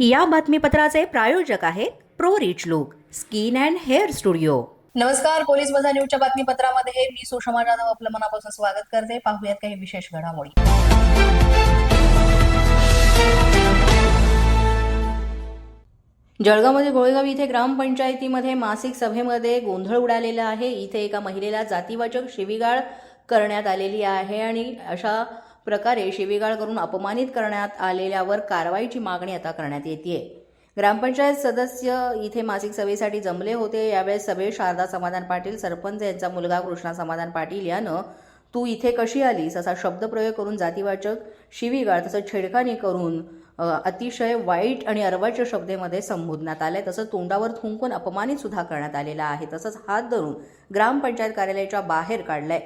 या बातमीपत्राचे प्रायोजक आहेत pro rich look skin and hair studio. नमस्कार पोलीस बजा न्यूजच्या बातमीपत्रामध्ये मी सुषमा जाधव आपलं मनापासून स्वागत करते. पाहूयात काही विशेष घडामोडी. जळगावमध्ये गोळेगाव इथे ग्रामपंचायतीमध्ये मासिक सभेमध्ये गोंधळ उडालेला आहे. इथे एका महिलेला जातीवाचक शिवीगाळ करण्यात आलेली आहे आणि अशा प्रकारे शिवीगाळ करून अपमानित करण्यात आलेल्यावर कारवाईची मागणी आता करण्यात येते ग्रामपंचायत सदस्य इथे मासिक सभेसाठी जमले होते. यावेळेस सभेत शारदा समाधान पाटील सरपंच यांचा मुलगा कृष्णा समाधान पाटील यानं तू इथे कशी आलीस? असा शब्दप्रयोग करून जातीवाचक शिवीगाळ तसंच छेडखानी करून अतिशय वाईट आणि अर्वाच्य शब्देमध्ये संबोधण्यात आले तसंच तोंडावर थुंकून अपमानित सुद्धा करण्यात आलेला आहे. तसंच हात धरून ग्रामपंचायत कार्यालयाच्या बाहेर काढलाय.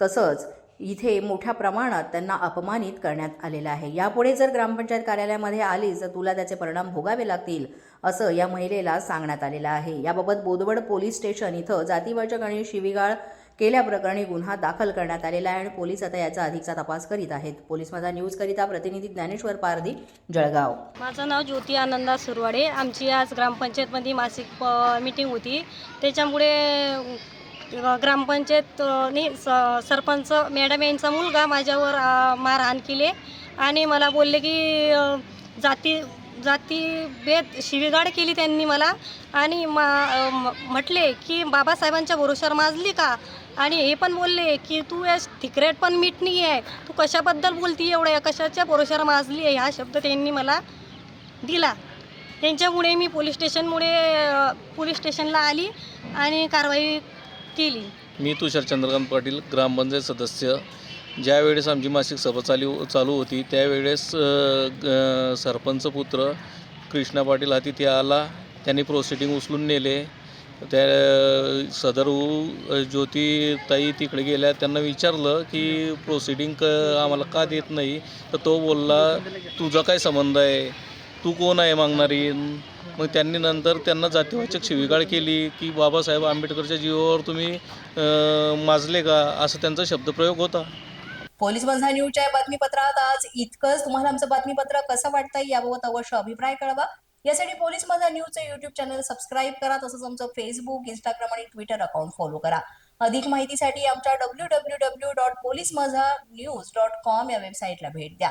तसंच इथे मोठ्या प्रमाणात त्यांना अपमानित करण्यात आलेलं आहे. यापुढे जर ग्रामपंचायत कार्यालयामध्ये आलीस तर तुला त्याचे परिणाम भोगावे लागतील असं या महिलेला सांगण्यात आलेलं आहे. याबाबत बोदवड पोलीस स्टेशन इथं जातीवाचक आणि शिवीगाळ केल्याप्रकरणी गुन्हा दाखल करण्यात आलेला आहे आणि पोलीस आता याचा अधिकचा तपास करीत आहेत. पोलीस माझा न्यूजकरिता प्रतिनिधी ज्ञानेश्वर पारधी जळगाव. माझं नाव ज्योती आनंदा सुरवाडे. आमची आज ग्रामपंचायतमध्ये मासिक मीटिंग होती. त्याच्यामुळे ग्रामपंचायतने स सरपंच मॅडम यांचा मुलगा माझ्यावर मारहाण केले आणि मला बोलले की जाती जातीभेद शिवीगाड केली त्यांनी मला आणि मा म्हटले की बाबासाहेबांच्या भरोशावर माजली का? आणि हे पण बोलले की तू या थिकरेट पण मीठ नाही आहे तू कशाबद्दल बोलती एवढ्या कशाच्या भरोशावर माजली आहे? हा शब्द त्यांनी मला दिला. त्यांच्यामुळे मी पोलीस स्टेशनमुळे पोलीस स्टेशनला आली आणि कारवाई केली? मी तुषार चंद्रकांत पाटील ग्रामपंचायत सदस्य. ज्यावेळेस आमची मासिक सभा चालू चालू होती त्यावेळेस अ, ग- सरपंच पुत्र कृष्णा पाटील हा तिथे आला. त्यांनी प्रोसिडिंग उचलून नेले. त्या सदर ज्योतिताई तिकडे गेल्या. त्यांना विचारलं की प्रोसिडिंग क आम्हाला का देत नाही? तर तो बोलला तुझा काय संबंध आहे? तू कोण आहे मागणारी? मग त्यांनी नंतर त्यांना जातीवाचक शिवीगाळ केली की बाबासाहेब आंबेडकरच्या जीवावर तुम्ही माजले का? असं त्यांचा शब्दप्रयोग होता. पोलीस बंधा न्यूजच्या बातमीपत्रात आज इतकंच. तुम्हाला आमचं बातमीपत्र कसं वाटतंय याबाबत अवश्य अभिप्राय कळवा. यासाठी पोलीस माझा न्यूजचं युट्यूब चॅनल सबस्क्राईब करा तसंच आमचं फेसबुक इंस्टाग्राम आणि ट्विटर अकाउंट फॉलो करा. अधिक माहितीसाठी आमच्या W W W dot police Majha news dot com या वेबसाईटला भेट द्या.